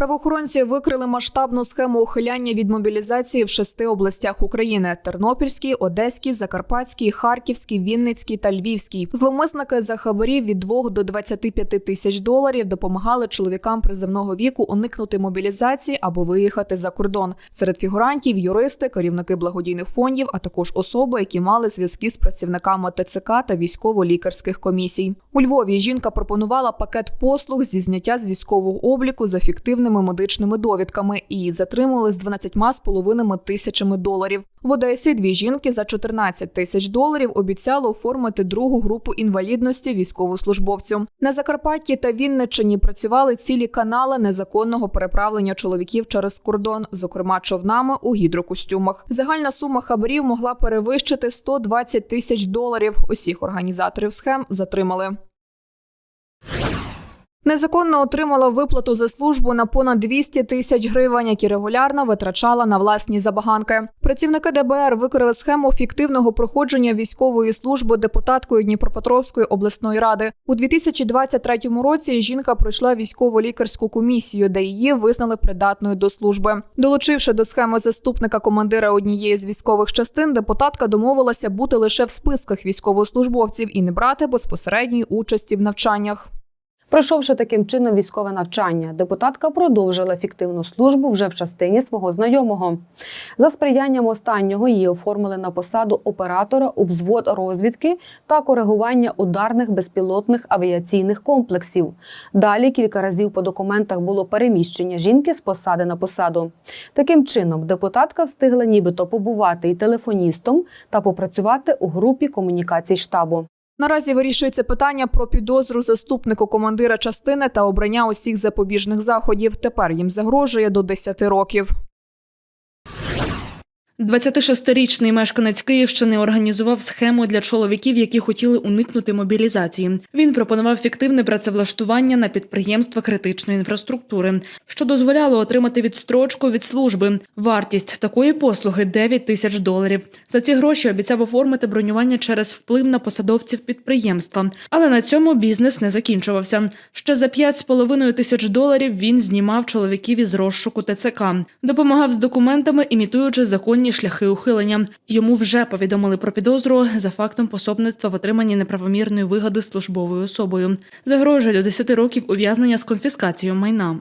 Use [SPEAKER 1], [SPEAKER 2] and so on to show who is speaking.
[SPEAKER 1] Правоохоронці викрили масштабну схему ухиляння від мобілізації в шести областях України: Тернопільській, Одеській, Закарпатській, Харківській, Вінницькій та Львівській. Зловмисники за хабарів від 2 до 25 тисяч доларів допомагали чоловікам приземного віку уникнути мобілізації або виїхати за кордон. Серед фігурантів юристи, керівники благодійних фондів, а також особи, які мали зв'язки з працівниками ТЦК та військово-лікарських комісій. У Львові жінка пропонувала пакет послуг зі зняття з військового обліку за фіктивними медичними довідками і затримали з 12,5 тисячами доларів. В Одесі дві жінки за 14 тисяч доларів обіцяли оформити другу групу інвалідності військовослужбовцю. На Закарпатті та Вінниччині працювали цілі канали незаконного переправлення чоловіків через кордон, зокрема човнами у гідрокостюмах. Загальна сума хабарів могла перевищити 120 тисяч доларів. Усіх організаторів схем затримали. Незаконно отримала виплату за службу на понад 200 тисяч гривень, які регулярно витрачала на власні забаганки. Працівники ДБР викрили схему фіктивного проходження військової служби депутаткою Дніпропетровської обласної ради. У 2023 році жінка пройшла військово-лікарську комісію, де її визнали придатною до служби. Долучивши до схеми заступника командира однієї з військових частин, депутатка домовилася бути лише в списках військовослужбовців і не брати безпосередньої участі в навчаннях.
[SPEAKER 2] Пройшовши таким чином військове навчання, депутатка продовжила фіктивну службу вже в частині свого знайомого. За сприянням останнього її оформили на посаду оператора у взвод розвідки та коригування ударних безпілотних авіаційних комплексів. Далі кілька разів по документах було переміщення жінки з посади на посаду. Таким чином, депутатка встигла нібито побувати і телефоністом та попрацювати у групі комунікацій штабу.
[SPEAKER 1] Наразі вирішується питання про підозру заступнику командира частини та обрання усіх запобіжних заходів. Тепер їм загрожує до 10 років.
[SPEAKER 3] 26-річний мешканець Київщини організував схему для чоловіків, які хотіли уникнути мобілізації. Він пропонував фіктивне працевлаштування на підприємства критичної інфраструктури, що дозволяло отримати відстрочку від служби. Вартість такої послуги 9 тисяч доларів. За ці гроші обіцяв оформити бронювання через вплив на посадовців підприємства. Але на цьому бізнес не закінчувався. Ще за 5,5 тисяч доларів він знімав чоловіків із розшуку ТЦК, допомагав з документами, імітуючи законні шляхи ухилення. Йому вже повідомили про підозру за фактом пособництва в отриманні неправомірної вигоди службовою особою. Загрожує до 10 років ув'язнення з конфіскацією майна.